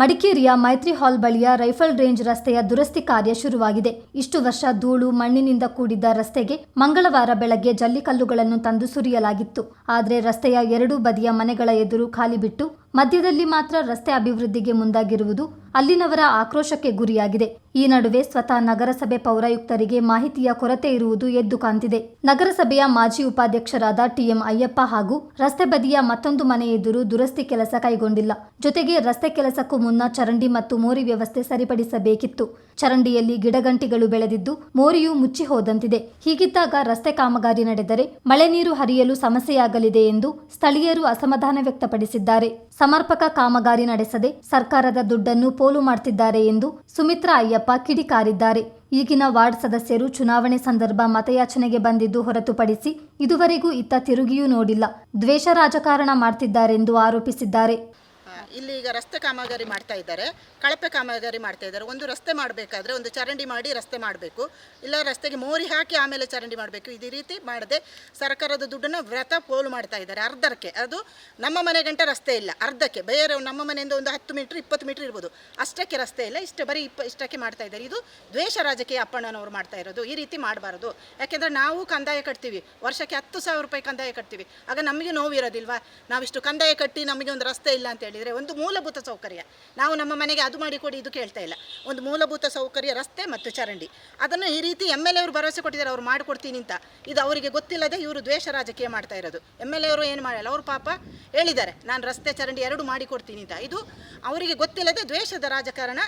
ಮಡಿಕೇರಿಯ ಮೈತ್ರಿ ಹಾಲ್ ಬಳಿಯ ರೈಫಲ್ ರೇಂಜ್ ರಸ್ತೆಯ ದುರಸ್ತಿ ಕಾರ್ಯ ಶುರುವಾಗಿದೆ. ಇಷ್ಟು ವರ್ಷ ಧೂಳು, ಮಣ್ಣಿನಿಂದ ಕೂಡಿದ್ದ ರಸ್ತೆಗೆ ಮಂಗಳವಾರ ಬೆಳಗ್ಗೆ ಜಲ್ಲಿಕಲ್ಲುಗಳನ್ನು ತಂದು ಸುರಿಯಲಾಗಿತ್ತು. ಆದರೆ ರಸ್ತೆಯ ಎರಡೂ ಬದಿಯ ಮನೆಗಳ ಎದುರು ಖಾಲಿ ಬಿಟ್ಟು ಮಧ್ಯದಲ್ಲಿ ಮಾತ್ರ ರಸ್ತೆ ಅಭಿವೃದ್ಧಿಗೆ ಮುಂದಾಗಿರುವುದು ಅಲ್ಲಿನವರ ಆಕ್ರೋಶಕ್ಕೆ ಗುರಿಯಾಗಿದೆ. ಈ ನಡುವೆ ಸ್ವತಃ ನಗರಸಭೆ ಪೌರಾಯುಕ್ತರಿಗೆ ಮಾಹಿತಿಯ ಕೊರತೆ ಇರುವುದು ಎದ್ದು ಕಾಣ್ತಿದೆ. ನಗರಸಭೆಯ ಮಾಜಿ ಉಪಾಧ್ಯಕ್ಷರಾದ ಟಿಎಂ ಅಯ್ಯಪ್ಪ ಹಾಗೂ ರಸ್ತೆ ಬದಿಯ ಮತ್ತೊಂದು ಮನೆ ಎದುರು ದುರಸ್ತಿ ಕೆಲಸ ಕೈಗೊಂಡಿಲ್ಲ. ಜೊತೆಗೆ ರಸ್ತೆ ಕೆಲಸಕ್ಕೂ ಮುನ್ನ ಚರಂಡಿ ಮತ್ತು ಮೋರಿ ವ್ಯವಸ್ಥೆ ಸರಿಪಡಿಸಬೇಕಿತ್ತು. ಚರಂಡಿಯಲ್ಲಿ ಗಿಡಗಂಟಿಗಳು ಬೆಳೆದಿದ್ದು ಮೋರಿಯು ಮುಚ್ಚಿ ಹೋದಂತಿದೆ. ಹೀಗಿದ್ದಾಗ ರಸ್ತೆ ಕಾಮಗಾರಿ ನಡೆದರೆ ಮಳೆ ನೀರು ಹರಿಯಲು ಸಮಸ್ಯೆಯಾಗಲಿದೆ ಎಂದು ಸ್ಥಳೀಯರು ಅಸಮಾಧಾನ ವ್ಯಕ್ತಪಡಿಸಿದ್ದಾರೆ. ಸಮರ್ಪಕ ಕಾಮಗಾರಿ ನಡೆಸದೆ ಸರ್ಕಾರದ ದುಡ್ಡನ್ನು ಪೋಲು ಮಾಡ್ತಿದ್ದಾರೆ ಎಂದು ಸುಮಿತ್ರಾ ಅಯ್ಯಪ್ಪ ಕಿಡಿಕಾರಿದ್ದಾರೆ. ಈಗಿನ ವಾರ್ಡ್ ಸದಸ್ಯರು ಚುನಾವಣೆ ಸಂದರ್ಭ ಮತಯಾಚನೆಗೆ ಬಂದಿದ್ದು ಹೊರತುಪಡಿಸಿ ಇದುವರೆಗೂ ಇತ್ತ ತಿರುಗಿಯೂ ನೋಡಿಲ್ಲ. ದ್ವೇಷ ರಾಜಕಾರಣ ಮಾಡ್ತಿದ್ದಾರೆಂದು ಆರೋಪಿಸಿದ್ದಾರೆ. ಇಲ್ಲಿ ಈಗ ರಸ್ತೆ ಕಾಮಗಾರಿ ಮಾಡ್ತಾ ಇದ್ದಾರೆ, ಕಳಪೆ ಕಾಮಗಾರಿ ಮಾಡ್ತಾ ಇದ್ದಾರೆ. ಒಂದು ರಸ್ತೆ ಮಾಡಬೇಕಾದ್ರೆ ಒಂದು ಚರಂಡಿ ಮಾಡಿ ರಸ್ತೆ ಮಾಡಬೇಕು. ಇಲ್ಲ ರಸ್ತೆಗೆ ಮೋರಿ ಹಾಕಿ ಆಮೇಲೆ ಚರಂಡಿ ಮಾಡಬೇಕು. ಇದೇ ರೀತಿ ಮಾಡದೆ ಸರ್ಕಾರದ ದುಡ್ಡನ್ನು ವ್ರತ ಪೋಲು ಮಾಡ್ತಾ ಇದ್ದಾರೆ ಅರ್ಧಕ್ಕೆ. ಅದು ನಮ್ಮ ಮನೆ ಗಂಟೆ ರಸ್ತೆ ಇಲ್ಲ, ಅರ್ಧಕ್ಕೆ. ಬೇರೆ ನಮ್ಮ ಮನೆಯಿಂದ ಒಂದು ಹತ್ತು ಮೀಟ್ರ್, ಇಪ್ಪತ್ತು ಮೀಟ್ರ್ ಇರ್ಬೋದು. ಅಷ್ಟಕ್ಕೆ ರಸ್ತೆ ಇಲ್ಲ, ಇಷ್ಟು ಬರೀ ಇಪ್ಪ, ಇಷ್ಟಕ್ಕೆ ಮಾಡ್ತಾ ಇದ್ದಾರೆ. ಇದು ದ್ವೇಷ ರಾಜಕೀಯ ಅಪ್ಪಣ್ಣನವರು ಮಾಡ್ತಾ ಇರೋದು, ಈ ರೀತಿ ಮಾಡಬಾರದು. ಯಾಕೆಂದರೆ ನಾವು ಕಂದಾಯ ಕಟ್ತೀವಿ, ವರ್ಷಕ್ಕೆ ಹತ್ತು ಸಾವಿರ ರೂಪಾಯಿ ಕಂದಾಯ ಕಟ್ತೀವಿ. ಆಗ ನಮಗೆ ನೋವಿರೋದಿಲ್ವಾ? ನಾವಿಷ್ಟು ಕಂದಾಯ ಕಟ್ಟಿ ನಮಗೆ ಒಂದು ರಸ್ತೆ ಇಲ್ಲ ಅಂತ ಹೇಳಿದರೆ ಒಂದು ಮೂಲಭೂತ ಸೌಕರ್ಯ. ನಾವು ನಮ್ಮ ಮನೆಗೆ ಅದು ಮಾಡಿಕೊಡಿ ಇದು ಕೇಳ್ತಾ ಇಲ್ಲ. ಒಂದು ಮೂಲಭೂತ ಸೌಕರ್ಯ ರಸ್ತೆ ಮತ್ತು ಚರಂಡಿ. ಅದನ್ನು ಈ ರೀತಿ ಎಂ ಎಲ್ ಎವರು ಭರವಸೆ ಕೊಟ್ಟಿದ್ದಾರೆ, ಅವ್ರು ಮಾಡಿಕೊಡ್ತೀನಿ ಅಂತ. ಇದು ಅವರಿಗೆ ಗೊತ್ತಿಲ್ಲದೆ ಇವರು ದ್ವೇಷ ರಾಜಕೀಯ ಮಾಡ್ತಾ ಇರೋದು. ಎಂ ಎಲ್ ಎವರು ಏನು ಮಾಡಲ್ಲ, ಅವರು ಪಾಪ ಹೇಳಿದ್ದಾರೆ, ನಾನು ರಸ್ತೆ, ಚರಂಡಿ ಎರಡು ಮಾಡಿಕೊಡ್ತೀನಿ ಅಂತ. ಇದು ಅವರಿಗೆ ಗೊತ್ತಿಲ್ಲದೆ ದ್ವೇಷದ ರಾಜಕಾರಣ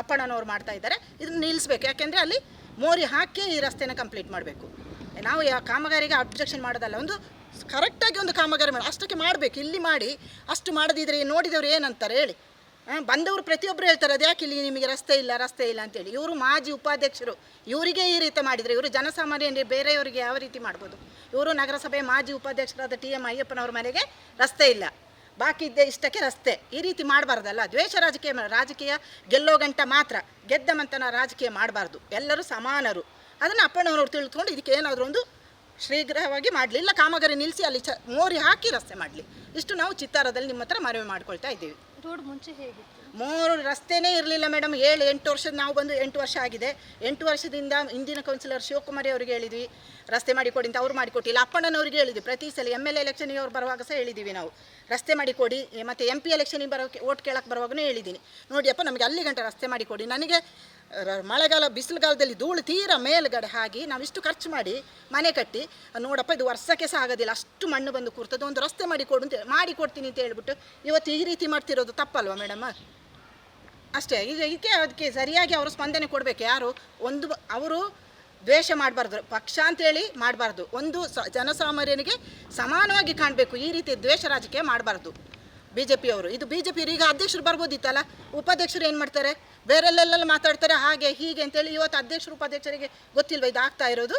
ಅಪ್ಪಣ್ಣನವ್ರು ಮಾಡ್ತಾ ಇದ್ದಾರೆ. ಇದನ್ನು ನಿಲ್ಲಿಸ್ಬೇಕು. ಯಾಕೆಂದರೆ ಅಲ್ಲಿ ಮೋರಿ ಹಾಕಿ ಈ ರಸ್ತೆನ ಕಂಪ್ಲೀಟ್ ಮಾಡಬೇಕು. ನಾವು ಕಾಮಗಾರಿಗೆ ಅಬ್ಜೆಕ್ಷನ್ ಮಾಡೋದಲ್ಲ, ಒಂದು ಕರೆಕ್ಟಾಗಿ ಒಂದು ಕಾಮಗಾರಿ ಮಾಡಿ, ಅಷ್ಟಕ್ಕೆ ಮಾಡಬೇಕು, ಇಲ್ಲಿ ಮಾಡಿ, ಅಷ್ಟು ಮಾಡದಿದ್ರೆ ನೋಡಿದವರು ಏನಂತಾರೆ ಹೇಳಿ. ಹಾಂ, ಬಂದವರು ಪ್ರತಿಯೊಬ್ಬರು ಹೇಳ್ತಾರೆ ಅದು ಯಾಕೆ ಇಲ್ಲಿ ನಿಮಗೆ ರಸ್ತೆ ಇಲ್ಲ ರಸ್ತೆ ಇಲ್ಲ ಅಂತೇಳಿ. ಇವರು ಮಾಜಿ ಉಪಾಧ್ಯಕ್ಷರು, ಇವರಿಗೆ ಈ ರೀತಿ ಮಾಡಿದರೆ, ಇವರು ಜನಸಾಮಾನ್ಯರಿಗೆ ಬೇರೆಯವರಿಗೆ ಯಾವ ರೀತಿ ಮಾಡ್ಬೋದು? ಇವರು ನಗರಸಭೆ ಮಾಜಿ ಉಪಾಧ್ಯಕ್ಷರಾದ ಟಿ ಎಂ ಅಯ್ಯಪ್ಪನವ್ರ ಮನೆಗೆ ರಸ್ತೆ ಇಲ್ಲ. ಬಾಕಿ ಇದ್ದೇ ಇಷ್ಟಕ್ಕೆ ರಸ್ತೆ. ಈ ರೀತಿ ಮಾಡಬಾರ್ದಲ್ಲ, ದ್ವೇಷ ರಾಜಕೀಯ ರಾಜಕೀಯ ಗೆಲ್ಲೋ ಗಂಟ ಮಾತ್ರ. ಗೆದ್ದ ಮಂತನ ರಾಜಕೀಯ ಮಾಡಬಾರ್ದು. ಎಲ್ಲರೂ ಸಮಾನರು. ಅದನ್ನು ಅಪ್ಪಣ್ಣವ್ರು ತಿಳ್ಕೊಂಡು ಇದಕ್ಕೆ ಏನಾದರೂ ಒಂದು ಶೀಘ್ರವಾಗಿ ಮಾಡಲಿ. ಇಲ್ಲ ಕಾಮಗಾರಿ ನಿಲ್ಲಿಸಿ ಅಲ್ಲಿ ಚ ಮೋರಿ ಹಾಕಿ ರಸ್ತೆ ಮಾಡಲಿ. ಇಷ್ಟು ನಾವು ಚಿತ್ತಾರದಲ್ಲಿ ನಿಮ್ಮ ಹತ್ರ ಮನವಿ ಮಾಡ್ಕೊಳ್ತಾ ಇದ್ದೀವಿ. ರೋಡ್ ಮುಂಚೆ ಹೇಗಿತ್ತು? ಮೂರು ರಸ್ತೆನೇ ಇರಲಿಲ್ಲ ಮೇಡಮ್. ಏಳು ಎಂಟು ವರ್ಷದ ನಾವು ಬಂದು ಎಂಟು ವರ್ಷ ಆಗಿದೆ. ಎಂಟು ವರ್ಷದಿಂದ ಇಂದಿನ ಕೌನ್ಸಿಲರ್ ಶಿವಕುಮಾರಿ ಅವರಿಗೆ ಹೇಳಿದ್ವಿ. ರಸ್ತೆ ಮಾಡಿಕೊಡಿ ಅಂತ ಅವ್ರು ಮಾಡಿಕೊಟ್ಟಿಲ್ಲ. ಅಪ್ಪಣ್ಣನವ್ರಿಗೆ ಹೇಳಿದ್ವಿ. ಪ್ರತಿ ಸಲ ಎಂ ಎಲ್ ಎಲೆಕ್ಷನ್ಗೆ ಅವ್ರು ಬರುವಾಗ ಸಹ ಹೇಳಿದ್ದೀವಿ ನಾವು. ರಸ್ತೆ ಮಾಡಿಕೊಡಿ. ಮತ್ತು ಎಂ ಪಿ ಎಲೆಕ್ಷನಿಗೆ ಬರೋಕ್ಕೆ ಓಟ್ ಕೇಳಕ್ಕೆ ಬರುವಾಗೂ ಹೇಳಿದ್ದೀನಿ. ನೋಡಿಯಪ್ಪ ನಮಗೆ ಅಲ್ಲಿ ಗಂಟೆ ರಸ್ತೆ ಮಾಡಿಕೊಡಿ. ನನಗೆ ಮಳೆಗಾಲ, ಬಿಸಿಲುಗಾಲದಲ್ಲಿ ಧೂಳು ತೀರ ಮೇಲುಗಡೆ ಹಾಕಿ ನಾವಿಷ್ಟು ಖರ್ಚು ಮಾಡಿ ಮನೆ ಕಟ್ಟಿ, ನೋಡಪ್ಪ ಇದು ವರ್ಷಕ್ಕೆ ಸಹ ಆಗೋದಿಲ್ಲ, ಅಷ್ಟು ಮಣ್ಣು ಬಂದು ಕೂರ್ತದೆ, ಒಂದು ರಸ್ತೆ ಮಾಡಿ ಕೊಡು ಅಂತ, ಮಾಡಿ ಕೊಡ್ತೀನಿ ಅಂತ ಹೇಳ್ಬಿಟ್ಟು ಇವತ್ತು ಈ ರೀತಿ ಮಾಡ್ತಿರೋದು ತಪ್ಪಲ್ವಾ ಮೇಡಮ್? ಅಷ್ಟೇ, ಈಗ ಇದಕ್ಕೆ ಅದಕ್ಕೆ ಸರಿಯಾಗಿ ಅವರು ಸ್ಪಂದನೆ ಕೊಡಬೇಕು, ಯಾರು? ಒಂದು, ಅವರು ದ್ವೇಷ ಮಾಡಬಾರ್ದು, ಪಕ್ಷ ಅಂತೇಳಿ ಮಾಡಬಾರ್ದು, ಒಂದು ಸ, ಜನಸಾಮಾನ್ಯನಿಗೆ ಸಮಾನವಾಗಿ ಕಾಣಬೇಕು, ಈ ರೀತಿ ದ್ವೇಷ ರಾಜಕೀಯ ಮಾಡಬಾರ್ದು. ಬಿ ಜೆ ಪಿಯವರು ಇದು ಬಿ ಜೆ ಪಿ ಈಗ ಅಧ್ಯಕ್ಷರು ಬರ್ಬೋದಿತ್ತಲ್ಲ, ಉಪಾಧ್ಯಕ್ಷರು ಏನು ಮಾಡ್ತಾರೆ? ಬೇರೆಲ್ಲೆಲ್ಲ ಮಾತಾಡ್ತಾರೆ, ಹಾಗೆ ಹೀಗೆ ಅಂತೇಳಿ ಇವತ್ತು ಅಧ್ಯಕ್ಷರು ಉಪಾಧ್ಯಕ್ಷರಿಗೆ ಗೊತ್ತಿಲ್ವ ಇದು ಆಗ್ತಾ ಇರೋದು?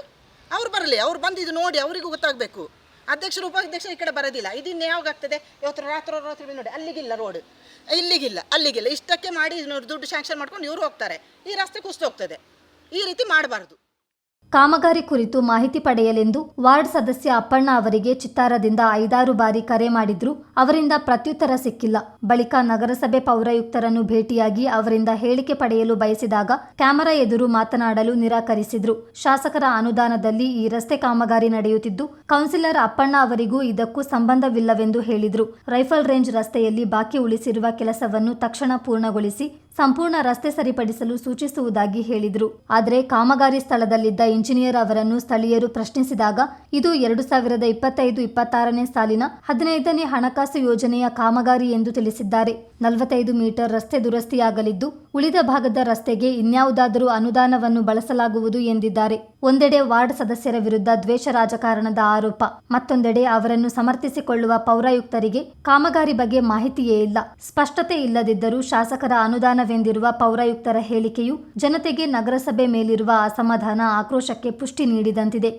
ಅವ್ರು ಬರಲಿ, ಅವ್ರು ಬಂದು ಇದು ನೋಡಿ, ಅವರಿಗೂ ಗೊತ್ತಾಗಬೇಕು. ಅಧ್ಯಕ್ಷರು ಉಪಾಧ್ಯಕ್ಷರು ಈ ಕಡೆ ಬರೋದಿಲ್ಲ. ಇದನ್ನು ಯಾವಾಗ ಆಗ್ತದೆ? ಇವತ್ತು ರಾತ್ರಿ ರಾತ್ರಿ ನೋಡಿ, ಅಲ್ಲಿಗಿಲ್ಲ ರೋಡ್. ಇಲ್ಲಿಗಿಲ್ಲ, ಅಲ್ಲಿಗಿಲ್ಲ. ಇಷ್ಟಕ್ಕೆ ಮಾಡಿ ದುಡ್ಡು ಶಾಂಕ್ಷನ್ ಮಾಡ್ಕೊಂಡು ಇವರು ಹೋಗ್ತಾರೆ. ಈ ರಸ್ತೆ ಕುಸ್ತು ಹೋಗ್ತದೆ. ಈ ರೀತಿ ಮಾಡಬಾರ್ದು. ಕಾಮಗಾರಿ ಕುರಿತು ಮಾಹಿತಿ ಪಡೆಯಲೆಂದು ವಾರ್ಡ್ ಸದಸ್ಯ ಅಪ್ಪಣ್ಣ ಅವರಿಗೆ ಚಿತ್ತಾರದಿಂದ ಐದಾರು ಬಾರಿ ಕರೆ ಮಾಡಿದ್ರು. ಅವರಿಂದ ಪ್ರತ್ಯುತ್ತರ ಸಿಕ್ಕಿಲ್ಲ. ಬಳಿಕ ನಗರಸಭೆ ಪೌರಾಯುಕ್ತರನ್ನು ಭೇಟಿಯಾಗಿ ಅವರಿಂದ ಹೇಳಿಕೆ ಪಡೆಯಲು ಬಯಸಿದಾಗ ಕ್ಯಾಮೆರಾ ಎದುರು ಮಾತನಾಡಲು ನಿರಾಕರಿಸಿದ್ರು. ಶಾಸಕರ ಅನುದಾನದಲ್ಲಿ ಈ ರಸ್ತೆ ಕಾಮಗಾರಿ ನಡೆಯುತ್ತಿದ್ದು, ಕೌನ್ಸಿಲರ್ ಅಪ್ಪಣ್ಣ ಅವರಿಗೂ ಇದಕ್ಕೂ ಸಂಬಂಧವಿಲ್ಲವೆಂದು ಹೇಳಿದ್ರು. ರೈಫಲ್ ರೇಂಜ್ ರಸ್ತೆಯಲ್ಲಿ ಬಾಕಿ ಉಳಿಸಿರುವ ಕೆಲಸವನ್ನು ತಕ್ಷಣ ಪೂರ್ಣಗೊಳಿಸಿ ಸಂಪೂರ್ಣ ರಸ್ತೆ ಸರಿಪಡಿಸಲು ಸೂಚಿಸುವುದಾಗಿ ಹೇಳಿದರು. ಆದರೆ ಕಾಮಗಾರಿ ಸ್ಥಳದಲ್ಲಿದ್ದ ಇಂಜಿನಿಯರ್ ಅವರನ್ನು ಸ್ಥಳೀಯರು ಪ್ರಶ್ನಿಸಿದಾಗ, ಇದು ಎರಡು ಸಾವಿರದ ಇಪ್ಪತ್ತೈದು ಇಪ್ಪತ್ತಾರನೇ ಸಾಲಿನ ಹದಿನೈದನೇ ಹಣಕಾಸು ಯೋಜನೆಯ ಕಾಮಗಾರಿ ಎಂದು ತಿಳಿಸಿದ್ದಾರೆ. ನಲವತ್ತೈದು ಮೀಟರ್ ರಸ್ತೆ ದುರಸ್ತಿಯಾಗಲಿದ್ದು, ಉಳಿದ ಭಾಗದ ರಸ್ತೆಗೆ ಇನ್ಯಾವುದಾದರೂ ಅನುದಾನವನ್ನು ಬಳಸಲಾಗುವುದು ಎಂದಿದ್ದಾರೆ. ಒಂದೆಡೆ ವಾರ್ಡ್ ಸದಸ್ಯರ ವಿರುದ್ಧ ದ್ವೇಷ ರಾಜಕಾರಣದ ಆರೋಪ. ಮತ್ತೊಂದೆಡೆ ಅವರನ್ನು ಸಮರ್ಥಿಸಿಕೊಳ್ಳುವ ಪೌರಾಯುಕ್ತರಿಗೆ ಕಾಮಗಾರಿ ಬಗ್ಗೆ ಮಾಹಿತಿಯೇ ಇಲ್ಲ. ಸ್ಪಷ್ಟತೆ ಇಲ್ಲದಿದ್ದರೂ ಶಾಸಕರ ಅನುದಾನವೆಂದಿರುವ ಪೌರಾಯುಕ್ತರ ಹೇಳಿಕೆಯು ಜನತೆಗೆ ನಗರಸಭೆ ಮೇಲಿರುವ ಅಸಮಾಧಾನ ಆಕ್ರೋಶಕ್ಕೆ ಪುಷ್ಟಿ ನೀಡಿದಂತಿದೆ.